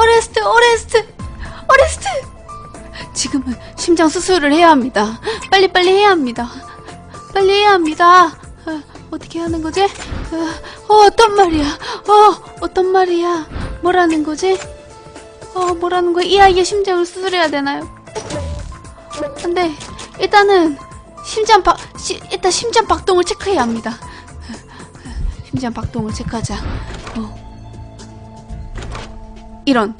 어레스트, 어레스트, 어레스트! 지금은 심장 수술을 해야 합니다. 빨리빨리 해야 합니다. 빨리 해야 합니다. 어, 어떻게 하는 거지? 어, 어, 어떤 말이야? 어, 어떤 말이야? 뭐라는 거지? 어, 뭐라는 거야? 이 아이의 심장을 수술해야 되나요? 안 돼. 일단은, 심장 박, 시, 일단 심장 박동을 체크해야 합니다. 심장 박동을 체크하자. 어. 이런.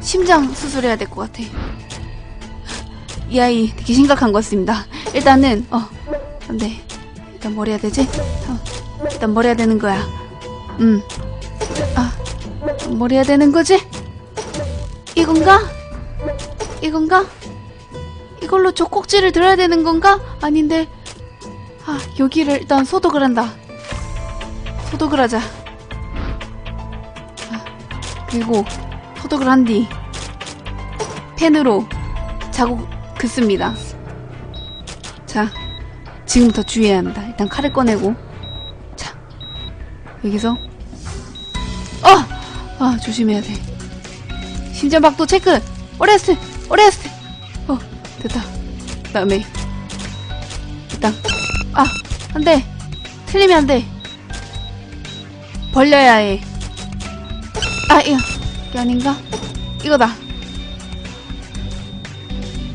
심장 수술해야 될 것 같아. 이 아이 되게 심각한 것 같습니다. 일단은, 어, 안 돼. 일단 뭘 해야 되지? 어, 일단 뭘 해야 되는 거야? 음. 아, 뭘 해야 되는 거지? 이건가? 이건가? 이걸로 젖꼭지를 들어야 되는 건가? 아닌데. 아, 여기를 일단 소독을 한다. 소독을 하자. 아, 그리고 소독을 한 뒤 펜으로 자국 긋습니다. 자, 지금부터 주의해야 합니다. 일단 칼을 꺼내고 자, 여기서 어! 아, 조심해야 돼. 심장박도 체크! 오레스트! 오레스트! 어, 됐다. 그 다음에 일단 아, 안 돼! 틀리면 안 돼! 벌려야 해. 아, 이거, 이게 아닌가? 이거다.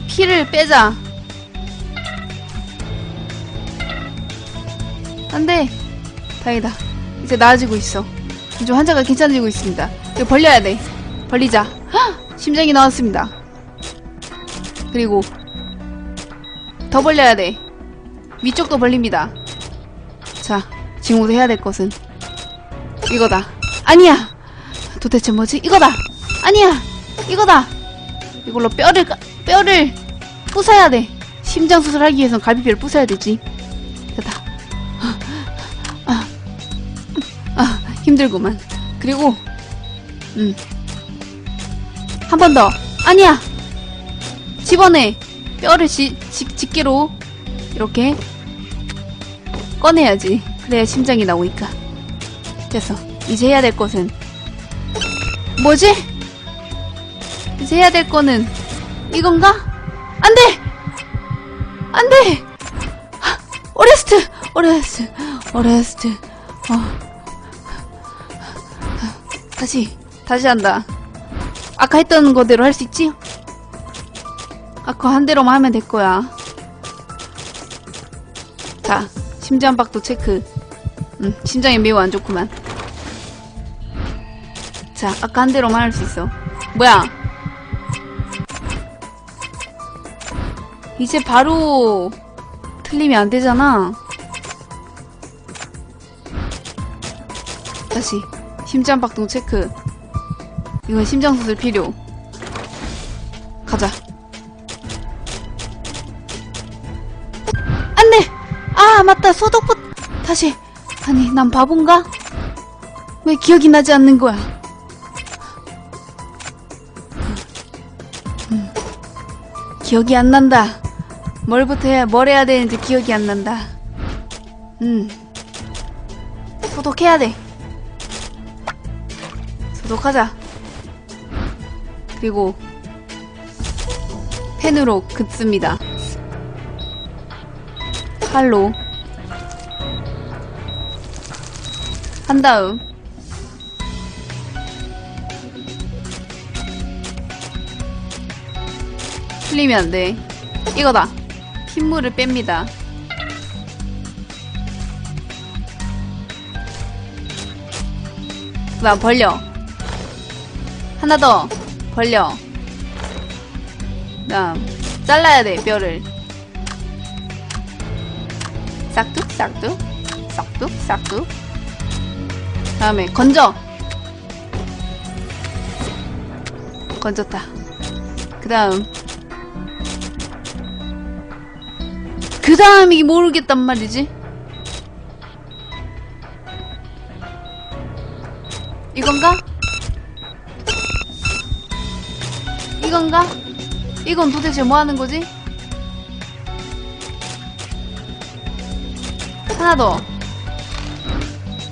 피를 빼자. 안 돼. 다행이다. 이제 나아지고 있어. 좀 환자가 괜찮아지고 있습니다. 이거 벌려야 돼. 벌리자. 헉! 심장이 나왔습니다. 그리고 더 벌려야 돼. 위쪽도 벌립니다. 자, 지금부터 해야 될 것은 이거다. 아니야. 도대체 뭐지? 이거다. 아니야. 이거다. 이걸로 뼈를 까- 뼈를 부숴야 돼. 심장 수술하기 위해선 갈비뼈를 부숴야 되지. 됐다. 아, 아, 힘들구만. 그리고 음. 한 번 더. 아니야. 집어내. 뼈를 지, 지, 집게로 이렇게 꺼내야지. 그래야 심장이 나오니까. 됐어. 이제 해야 될 것은 뭐지? 이제 해야 될 거는 이건가? 안 돼! 안 돼! 하, 오레스트! 오레스트! 오레스트. 어. 다시, 다시 한다. 아까 했던 거대로 할 수 있지? 아까 한 대로만 하면 될 거야. 자, 심장박도 체크. 음, 심장이 매우 안 좋구만. 자, 아까 한 대로만 할 수 있어. 뭐야? 이제 바로 틀리면 안 되잖아. 다시 심장 박동 체크. 이건 심장 수술 필요. 가자. 안 돼! 아, 맞다. 소독부, 다시. 아니, 난 바본가? 왜 기억이 나지 않는 거야? 기억이 안 난다. 뭘부터 해야, 뭘 해야 되는지 기억이 안 난다. 음. 소독해야 돼. 소독하자. 그리고 펜으로 긋습니다. 칼로 한 다음 틀리면 안 돼. 이거다. 핏물을 뺍니다. 그 다음 벌려. 하나 더. 벌려. 그 다음 잘라야 돼, 뼈를. 싹둑, 싹둑, 싹둑, 싹둑. 다음에 건져. 건졌다. 그 다음. 그 다음이 모르겠단 말이지. 이건가? 이건가? 이건 도대체 뭐 하는 거지? 하나 더.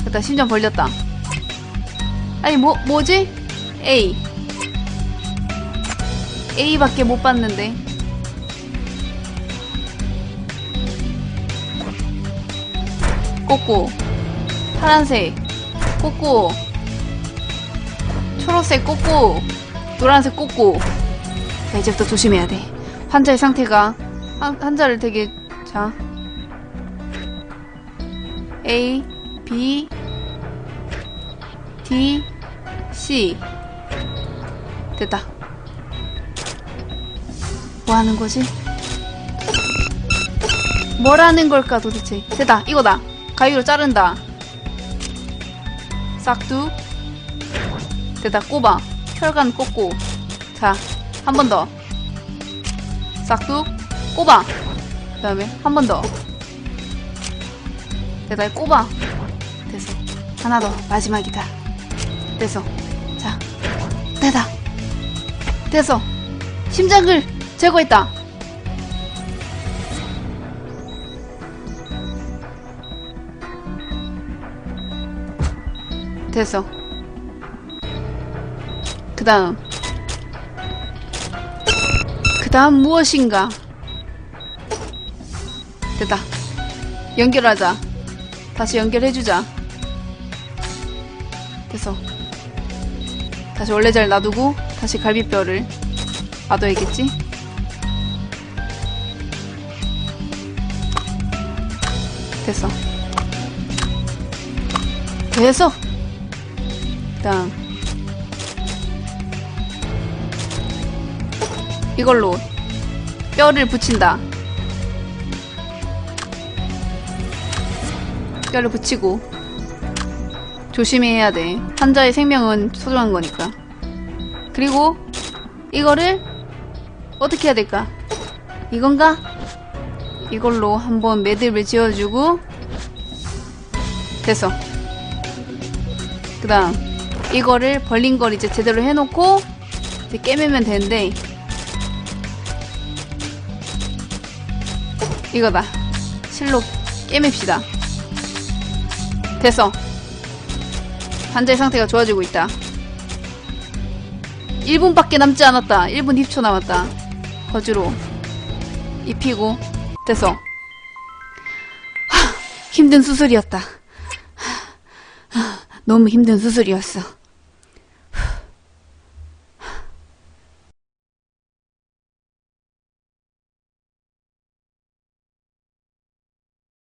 됐다, 심장 벌렸다. 아니, 뭐, 뭐지? A. A밖에 못 봤는데. 꼬꼬. 파란색. 꼬꼬. 초록색 꼬꼬. 노란색 꼬꼬. 자, 이제부터 조심해야 돼. 환자의 상태가, 환, 환자를 되게, 자. A, B, D, C. 됐다. 뭐 하는 거지? 뭐라는 걸까 도대체? 됐다. 이거다. 가위로 자른다. 싹둑. 됐다. 꼽아. 혈관 꽂고. 자, 한 번 더. 싹둑. 꼽아. 그 다음에 한 번 더. 됐다. 꼽아. 됐어. 하나 더. 마지막이다. 됐어. 자, 됐다. 됐어. 심장을 제거했다. 됐어. 그 다음. 그 다음 무엇인가? 됐다. 연결하자. 다시 연결해주자. 됐어. 다시 원래 잘 놔두고, 다시 갈비뼈를 놔둬야겠지? 됐어. 됐어! 그 다음. 이걸로 뼈를 붙인다. 뼈를 붙이고 조심히 해야 돼. 환자의 생명은 소중한 거니까. 그리고 이거를 어떻게 해야 될까? 이건가? 이걸로 한번 매듭을 지어주고 됐어. 그 다음 이거를 벌린 걸 이제 제대로 해놓고 이제 깨매면 되는데 이거다. 실로 깨맵시다. 됐어. 환자의 상태가 좋아지고 있다. 1분밖에 남지 않았다. 1분 10초 남았다. 거즈로 입히고 됐어. 하, 힘든 수술이었다. 하, 하, 너무 힘든 수술이었어.